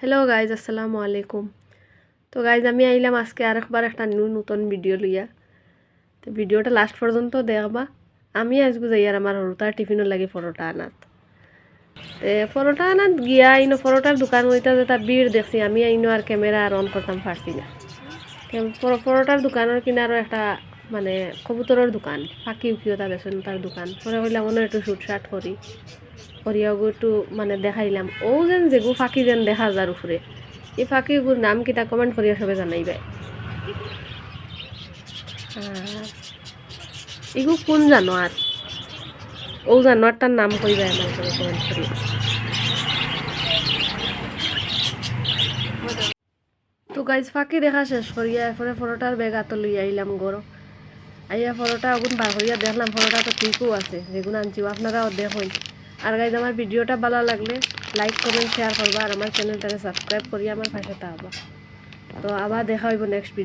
Hello guys আসসালামু আলাইকুম তো গাইজ আমি আইলাম আজকে আরেকবার একটা নিউ নতুন ভিডিও লইয়া। তো ভিডিওটা লাস্ট পর্যন্ত দেখবা। আমি আজকে যাই আর আমার হরুতার টিফিনের লাগে পরোটা আনাত। পরোটা আনাত, গিয়া আইনো পরোটার দোকান ওইটা যেটা ভিড় দেখছি। আমি আইনো আর ক্যামেরা আর অন করতাম, পারছি না। পরোটার দোকানের কিনারও একটা মানে কবুতরের দোকান, ফাঁকি উকিও তা বেসন তার দোকান। পরে কইলাম মনে একটু শুট শাট করি। একটু মানে দেখাইলাম। ও যেন যেগু ফাঁকি যেন দেখা যার উপরে। এই ফাঁকিগুর নাম কিতা কমেন্ট করিয়া সবে জানাইবে। ইগু কোন জানো জানোয়ার? ও জানোয়ারটার নাম কইবে আমার করে কমেন্ট করিয়া। তো গাইজ ফাঁকি দেখা শেষ করিয়া এরপরে পরোটার ব্যাগ আতো লই আইলাম গরো। আইয়া পরোটা ওগুন বার করিয়া দেখলাম পরোটা তো ঠিকও আছে। যেগুন আনছিও আপনারাও দেখুন আর গাইজ আমার ভিডিওটা ভালো লাগলে লাইক কমেন্ট শেয়ার করবা আর আমার চ্যানেলটাকে সাবস্ক্রাইব করিয়া আমার পাশে আবার তো আবার দেখা হইব নেক্সট ভিডিও